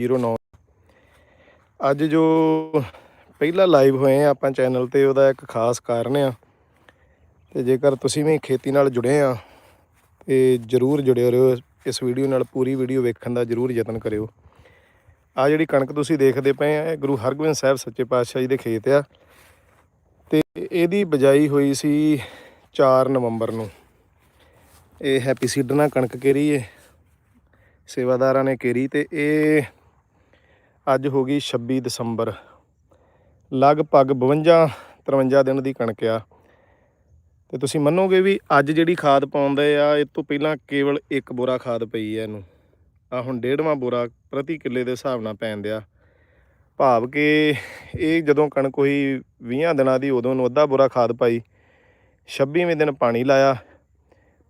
09 ਅੱਜ ਜੋ ਪਹਿਲਾ ਲਾਈਵ ਹੋਏ ਆ ਆਪਾਂ ਚੈਨਲ ਤੇ, ਉਹਦਾ ਇੱਕ ਖਾਸ ਕਾਰਨ ਆ। ਤੇ ਜੇਕਰ ਤੁਸੀਂ ਵੀ ਖੇਤੀ ਨਾਲ ਜੁੜੇ ਆ, ਤੇ ਜਰੂਰ ਜੁੜੇ ਰਹੋ। ਇਸ ਵੀਡੀਓ ਨਾਲ ਪੂਰੀ ਵੀਡੀਓ ਵੇਖਣ ਦਾ ਜਰੂਰ ਯਤਨ ਕਰਿਓ। ਆ ਜਿਹੜੀ ਕਣਕ ਤੁਸੀਂ ਦੇਖਦੇ ਪਏ ਆ, ਇਹ ਗੁਰੂ ਹਰਗੋਬਿੰਦ ਸਾਹਿਬ ਸੱਚੇ ਪਾਤਸ਼ਾਹ ਜੀ ਦੇ ਖੇਤ ਆ। ਤੇ ਇਹਦੀ ਬਜਾਈ ਹੋਈ ਸੀ 4 ਨਵੰਬਰ ਨੂੰ। ਇਹ ਹੈਪੀ ਸੀਡਰ ਨਾਲ ਕਣਕ ਕੇਰੀ ਏ। ਸੇਵਾਦਾਰਾਂ ਨੇ ਕੇਰੀ ਤੇ ਇਹ ਅੱਜ ਹੋ ਗਈ 26 ਦਸੰਬਰ। ਲਗਭਗ 52 53 ਦਿਨ ਦੀ ਕਣਕ ਆ। ਤੇ ਤੁਸੀਂ ਮੰਨੋਗੇ ਵੀ ਅੱਜ ਜਿਹੜੀ ਖਾਦ ਪਾਉਂਦੇ ਆ, ਇਹ ਤੋਂ ਪਹਿਲਾਂ ਕੇਵਲ ਇੱਕ ਬੋਰਾ ਖਾਦ ਪਈ ਆ ਇਹਨੂੰ। ਆ ਹੁਣ ਡੇਢਵਾਂ ਬੋਰਾ ਪ੍ਰਤੀ ਕਿੱਲੇ ਦੇ ਹਿਸਾਬ ਨਾਲ ਪੈਣ ਦਿਆ। ਭਾਵ ਕਿ ਇਹ ਜਦੋਂ ਕਣਕ ਹੋਈ 20 ਦਿਨਾਂ ਦੀ, ਉਦੋਂ ਨੂੰ ਅੱਧਾ ਬੋਰਾ ਖਾਦ ਪਾਈ। 26ਵੇਂ ਦਿਨ ਪਾਣੀ ਲਾਇਆ।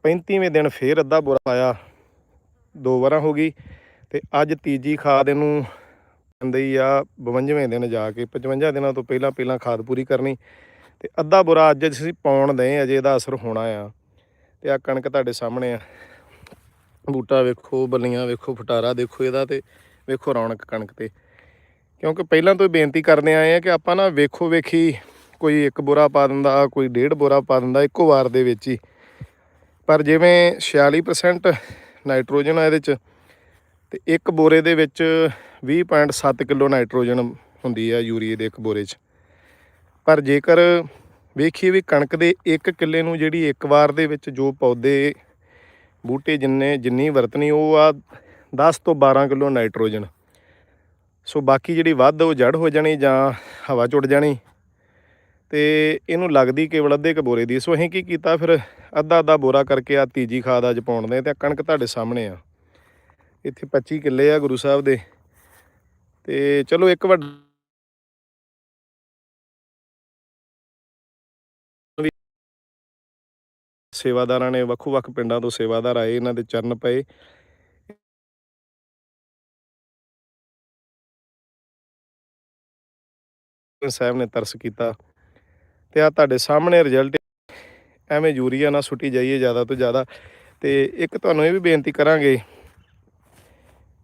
35ਵੇਂ ਦਿਨ ਫੇਰ ਅੱਧਾ ਬੋਰਾ ਪਾਇਆ ਦੋ ਵਾਰਾਂ ਹੋ ਗਈ ਤੇ ਅੱਜ ਤੀਜੀ ਖਾਦ ਇਹਨੂੰ ਕਹਿੰਦੇ ਹੀ ਆ 52ਵੇਂ ਦਿਨ ਜਾ ਕੇ 55 ਦਿਨਾਂ ਤੋਂ ਪਹਿਲਾਂ ਪਹਿਲਾਂ ਖਾਦ ਪੂਰੀ ਕਰਨੀ। ਤੇ ਅੱਧਾ ਬੁਰਾ ਅੱਜ ਅਸੀਂ ਪਾਉਣ ਦੇ ਅਜੇ ਇਹਦਾ ਅਸਰ ਹੋਣਾ ਆ। ਤੇ ਆ ਕਣਕ ਤੁਹਾਡੇ ਸਾਹਮਣੇ ਆ। ਬੂਟਾ ਵੇਖੋ, ਬੱਲੀਆਂ ਵੇਖੋ, ਫਟਾਰਾ ਦੇਖੋ ਇਹਦਾ ਤੇ ਵੇਖੋ ਰੌਣਕ ਕਣਕ ਤੇ। ਕਿਉਂਕਿ ਪਹਿਲਾਂ ਤੋਂ ਹੀ ਬੇਨਤੀ ਕਰਦੇ ਆਏ ਆ ਕਿ ਆਪਾਂ ਨਾ ਵੇਖੋ ਵੇਖੀ ਕੋਈ ਇੱਕ ਬੁਰਾ ਪਾ ਦਿੰਦਾ, ਕੋਈ ਡੇਢ ਬੁਰਾ ਪਾ ਦਿੰਦਾ ਇੱਕੋ ਵਾਰ ਦੇ ਵਿੱਚ ਹੀ। ਪਰ ਜਿਵੇਂ 46% ਨਾਈਟ੍ਰੋਜਨ ਆ ਇਹਦੇ ਚ, ਤੇ ਇੱਕ ਬੋਰੇ ਦੇ ਵਿੱਚ 20.7 ਕਿਲੋ ਨਾਈਟ੍ਰੋਜਨ ਹੁੰਦੀ ਆ ਯੂਰੀਏ ਦੇ ਇੱਕ ਬੋਰੇ 'ਚ। ਪਰ ਜੇਕਰ ਵੇਖੀਏ ਵੀ ਕਣਕ ਦੇ ਇੱਕ ਕਿੱਲੇ ਨੂੰ ਜਿਹੜੀ ਇੱਕ ਵਾਰ ਦੇ ਵਿੱਚ ਜੋ ਪੌਦੇ, ਬੂਟੇ ਜਿੰਨੇ, ਜਿੰਨੀ ਵਰਤਣੀ, ਉਹ ਆ 10 ਤੋਂ 12 ਕਿਲੋ ਨਾਈਟ੍ਰੋਜਨ। ਸੋ ਬਾਕੀ ਜਿਹੜੀ ਵੱਧ ਉਹ ਜੜ ਹੋ ਜਾਣੀ ਜਾਂ ਹਵਾ ਚੁੱਟ ਜਾਣੀ। ਤੇ ਇਹਨੂੰ ਲੱਗਦੀ ਕੇਵਲ ਅੱਧੇ ਕ ਬੋਰੇ ਦੀ। ਸੋ ਅਸੀਂ ਕੀ ਕੀਤਾ ਫਿਰ ਅੱਧਾ ਅੱਧਾ ਬੋਰਾ ਕਰਕੇ ਆ ਤੀਜੀ ਖਾਦ ਅੱਜ ਪਾਉਣ ਦੇ ਤੇ ਕਣਕ ਤੁਹਾਡੇ ਸਾਹਮਣੇ ਆ। ਇੱਥੇ 25 ਕਿੱਲੇ ਆ ਗੁਰੂ ਸਾਹਿਬ ਦੇ। ਤੇ ਚਲੋ ਇੱਕ ਵੱਡ ਸੇਵਾਦਾਰਾਂ ਨੇ ਵੱਖੋ ਵੱਖ ਪਿੰਡਾਂ ਤੋਂ ਸੇਵਾਦਾਰ ਆਏ, ਇਹਨਾਂ ਦੇ ਚਰਨ ਪਏ। ਸਾਹਿਬ ਨੇ ਤਰਸ ਕੀਤਾ ਤੇ ਆ ਤੁਹਾਡੇ ਸਾਹਮਣੇ ਰਿਜ਼ਲਟ ਐਵੇਂ ਯੂਰੀਆ ਨਾ ਸੁੱਟੀ ਜਾਈਏ ਜ਼ਿਆਦਾ ਤੋਂ ਜ਼ਿਆਦਾ। ਤੇ ਇੱਕ ਤੁਹਾਨੂੰ ਇਹ ਵੀ ਬੇਨਤੀ ਕਰਾਂਗੇ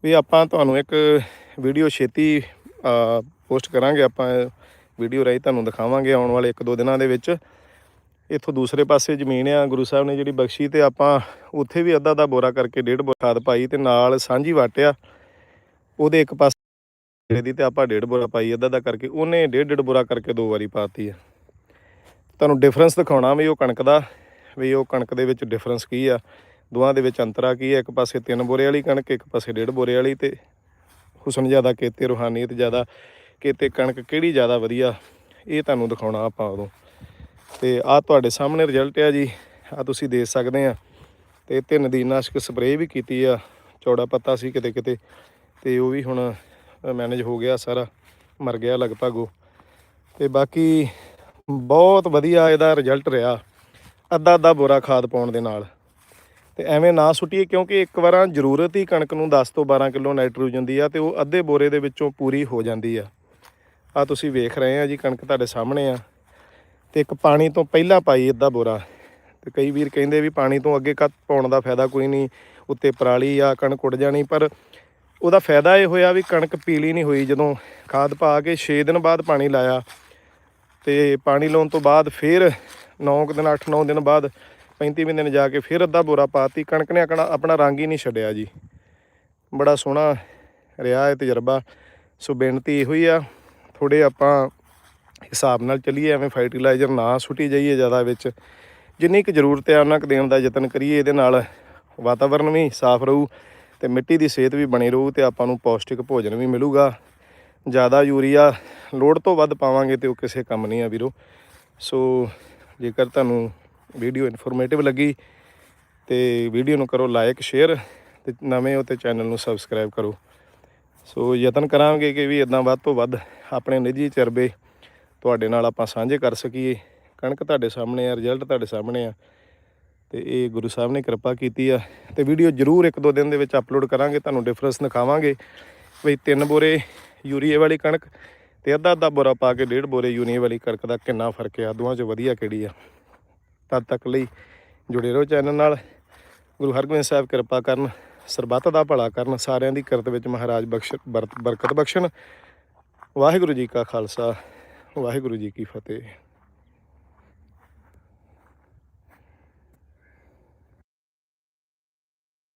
ਵੀ ਆਪਾਂ ਤੁਹਾਨੂੰ ਇੱਕ ਵੀਡੀਓ ਛੇਤੀ ਪੋਸਟ ਕਰਾਂਗੇ, ਆਪਾਂ ਵੀਡੀਓ ਰਾਹੀਂ ਤੁਹਾਨੂੰ ਦਿਖਾਵਾਂਗੇ ਆਉਣ ਵਾਲੇ 1-2 ਦਿਨਾਂ ਦੇ ਵਿੱਚ। ਇੱਥੋਂ ਦੂਸਰੇ ਪਾਸੇ ਜ਼ਮੀਨ ਆ, ਗੁਰੂ ਸਾਹਿਬ ਨੇ ਜਿਹੜੀ ਬਖਸ਼ੀ ਤੇ ਆਪਾਂ ਉੱਥੇ ਵੀ ਅੱਧਾ ਅੱਧਾ ਬੋਰਾ ਕਰਕੇ ਡੇਢ ਬੋਰਾ ਖਾਦ ਪਾਈ ਤੇ ਨਾਲ ਸਾਂਝੀ ਵਾਟਿਆ ਉਹਦੇ ਇੱਕ ਪਾਸੇ ਦੀ ਤੇ ਆਪਾਂ ਡੇਢ ਬੋਰਾ ਪਾਈ ਅੱਧਾ ਅੱਧਾ ਕਰਕੇ ਉਹਨੇ ਡੇਢ ਡੇਢ ਬੋਰਾ ਕਰਕੇ ਦੋ ਵਾਰੀ ਪਾਤੀ ਆ। ਤੁਹਾਨੂੰ ਡਿਫਰੈਂਸ ਦਿਖਾਉਣਾ ਵੀ ਉਹ ਕਣਕ ਦਾ, ਵੀ ਉਹ ਕਣਕ ਦੇ ਵਿੱਚ ਡਿਫਰੈਂਸ ਕੀ ਆ। ਦੋਵਾਂ ਦੇ ਵਿੱਚ ਅੰਤਰਾ ਕੀ ਹੈ ਇੱਕ ਪਾਸੇ ਤਿੰਨ ਬੋਰੇ ਵਾਲੀ ਕਣਕ, ਇੱਕ ਪਾਸੇ ਡੇਢ ਬੋਰੇ ਵਾਲੀ ਤੇ ਹੁਸਨ ਜ਼ਿਆਦਾ ਕੀਤੇ ਰੂਹਾਨੀਅਤ ਜ਼ਿਆਦਾ ਕੀਤੇ ਕਣਕ ਕਿਹੜੀ ਜ਼ਿਆਦਾ ਵਧੀਆ, ਇਹ ਤੁਹਾਨੂੰ ਦਿਖਾਉਣਾ ਆਪਾਂ ਉਦੋਂ। ਤੇ ਆ ਤੁਹਾਡੇ ਸਾਹਮਣੇ ਰਿਜ਼ਲਟ ਆ ਜੀ, ਆ ਤੁਸੀਂ ਦੇਖ ਸਕਦੇ ਆ। ਤੇ ਤੇ ਨਦੀਨਾਸ਼ਕ ਸਪਰੇਅ ਵੀ ਕੀਤੀ ਆ, ਚੌੜਾ ਪੱਤਾ ਸੀ ਕਿਤੇ ਕਿਤੇ, ਤੇ ਉਹ ਵੀ ਹੁਣ ਮੈਨੇਜ ਹੋ ਗਿਆ ਸਾਰਾ, ਮਰ ਗਿਆ ਲਗਭਗ ਉਹ। ਤੇ ਬਾਕੀ ਬਹੁਤ ਵਧੀਆ ਇਹਦਾ ਰਿਜ਼ਲਟ ਰਿਹਾ ਅੱਧਾ ਅੱਧਾ ਬੋਰਾ ਖਾਦ ਪਾਉਣ ਦੇ ਨਾਲ। ਤੇ ਐਵੇਂ ਨਾ ਸੁੱਟੀਏ ਕਿਉਂਕਿ ਇੱਕ ਵਾਰਾਂ ਜ਼ਰੂਰਤ ਹੀ ਕਣਕ ਨੂੰ 10 ਤੋਂ 12 ਕਿਲੋ ਨਾਈਟ੍ਰੋਜਨ ਦੀ ਆ ਤੇ ਉਹ ਅੱਧੇ ਬੋਰੇ ਦੇ ਵਿੱਚੋਂ ਪੂਰੀ ਹੋ ਜਾਂਦੀ ਆ। ਆ ਤੁਸੀਂ ਵੇਖ ਰਹੇ ਆ ਜੀ ਕਣਕ ਤੁਹਾਡੇ ਸਾਹਮਣੇ ਆ। ਤੇ ਇੱਕ ਪਾਣੀ ਤੋਂ ਪਹਿਲਾਂ ਪਾਈ ਅੱਧਾ ਬੋਰਾ। ਤੇ ਕਈ ਵੀਰ ਕਹਿੰਦੇ ਵੀ ਪਾਣੀ ਤੋਂ ਅੱਗੇ ਕੱਤ ਪਾਉਣ ਦਾ ਫਾਇਦਾ ਕੋਈ ਨਹੀਂ, ਉੱਤੇ ਪਰਾਲੀ ਆ, ਕਣਕ ਉੱਡ ਜਾਣੀ, ਪਰ ਉਹਦਾ ਫਾਇਦਾ ਇਹ ਹੋਇਆ ਵੀ ਕਣਕ ਪੀਲੀ ਨਹੀਂ ਹੋਈ ਜਦੋਂ ਖਾਦ ਪਾ ਕੇ 6 ਦਿਨ ਬਾਅਦ ਪਾਣੀ ਲਾਇਆ। ਤੇ ਪਾਣੀ ਲਾਉਣ ਤੋਂ ਬਾਅਦ ਫਿਰ 9 ਦਿਨ 8-9 ਦਿਨ ਬਾਅਦ 35ਵੇਂ ਦਿਨ ਜਾ ਕੇ ਫਿਰ ਅੱਧਾ ਬੋਰਾ ਪਾਤੀ, ਕਣਕ ਨੇ ਆਪਣਾ ਆਪਣਾ ਰੰਗ ਹੀ ਨਹੀਂ ਛੱਡਿਆ ਜੀ। ਬੜਾ ਸੋਹਣਾ ਰਿਹਾ ਇਹ ਤਜਰਬਾ। ਸੋ ਬੇਨਤੀ ਇਹੋ ਹੀ ਆ ਥੋੜੇ ਆਪਾਂ ਹਿਸਾਬ ਨਾਲ ਚੱਲੀਏ, ਐਵੇਂ ਫਰਟੀਲਾਈਜ਼ਰ ਨਾ ਸੁੱਟੀ ਜਾਈਏ ਜ਼ਿਆਦਾ ਵਿੱਚ। ਜਿੰਨੀ ਕੁ ਜ਼ਰੂਰਤ ਹੈ ਉਹਨਾਂ ਕੁ ਦੇਣ ਦਾ ਯਤਨ ਕਰੀਏ, ਇਹਦੇ ਨਾਲ ਵਾਤਾਵਰਨ ਵੀ ਸਾਫ਼ ਰਹੂ ਤੇ ਮਿੱਟੀ ਦੀ ਸਿਹਤ ਵੀ ਬਣੀ ਰਹੂ ਤੇ ਆਪਾਂ ਨੂੰ ਪੌਸ਼ਟਿਕ ਭੋਜਨ ਵੀ ਮਿਲੂਗਾ। ਜ਼ਿਆਦਾ ਯੂਰੀਆ ਲੋੜ ਤੋਂ ਵੱਧ ਪਾਵਾਂਗੇ ਤੇ ਉਹ ਕਿਸੇ ਕੰਮ ਨਹੀਂ ਆ ਵੀਰੋ। ਸੋ ਜੇਕਰ ਤੁਹਾਨੂੰ ਵੀਡੀਓ ਇਨਫੋਰਮੇਟਿਵ ਲੱਗੀ ਤੇ ਵੀਡੀਓ ਨੂੰ ਕਰੋ ਲਾਈਕ ਸ਼ੇਅਰ ਤੇ ਨਵੇਂ ਹੋ ਤੇ ਚੈਨਲ ਨੂੰ ਸਬਸਕ੍ਰਾਈਬ ਕਰੋ। ਸੋ ਯਤਨ ਕਰਾਂਗੇ ਕਿ ਵੀ ਇਦਾਂ ਵੱਧ ਤੋਂ ਵੱਧ ਆਪਣੇ ਨਿੱਜੀ ਤਜਰਬੇ ਤੁਹਾਡੇ ਨਾਲ ਆਪਾਂ ਸਾਂਝੇ ਕਰ ਸਕੀਏ। ਕਣਕ ਤੁਹਾਡੇ ਸਾਹਮਣੇ ਆ ਰਿਜ਼ਲਟ ਤੁਹਾਡੇ ਸਾਹਮਣੇ ਆ, ਤੇ ਇਹ ਗੁਰੂ ਸਾਹਿਬ ਨੇ ਕਿਰਪਾ ਕੀਤੀ ਆ। ਤੇ ਵੀਡੀਓ ਜ਼ਰੂਰ ਇੱਕ ਦੋ ਦਿਨ ਦੇ ਵਿੱਚ ਅਪਲੋਡ ਕਰਾਂਗੇ, ਤੁਹਾਨੂੰ ਡਿਫਰੈਂਸ ਦਿਖਾਵਾਂਗੇ। ਵੀ ਤਿੰਨ ਬੋਰੇ ਯੂਰੀਏ ਵਾਲੀ ਕਣਕ ਤੇ ਅੱਧਾ ਅੱਧਾ ਬੋਰਾ ਪਾ ਕੇ ਡੇਢ ਬੋਰੇ ਯੂਰੀਏ ਵਾਲੀ ਕਣਕ ਦਾ ਕਿੰਨਾ ਫ਼ਰਕ ਆ ਦੋਵਾਂ 'ਚ ਵਧੀਆ ਕਿਹੜੀ ਆ। ਤਦ ਤੱਕ ਲਈ ਜੁੜੇ ਰਹੋ ਚੈਨਲ ਨਾਲ। ਗੁਰੂ ਹਰਗੋਬਿੰਦ ਸਾਹਿਬ ਕਿਰਪਾ ਕਰਨ, ਸਰਬੱਤ ਦਾ ਭਲਾ ਕਰਨ, ਸਾਰਿਆਂ ਦੀ ਕਿਰਤ ਵਿੱਚ ਮਹਾਰਾਜ ਬਖਸ਼ ਬਰਤ- ਬਰਕਤ ਬਖਸ਼ਣ। ਵਾਹਿਗੁਰੂ ਜੀ ਕਾ ਖਾਲਸਾ, ਵਾਹਿਗੁਰੂ ਜੀ ਕੀ ਫਤਿਹ।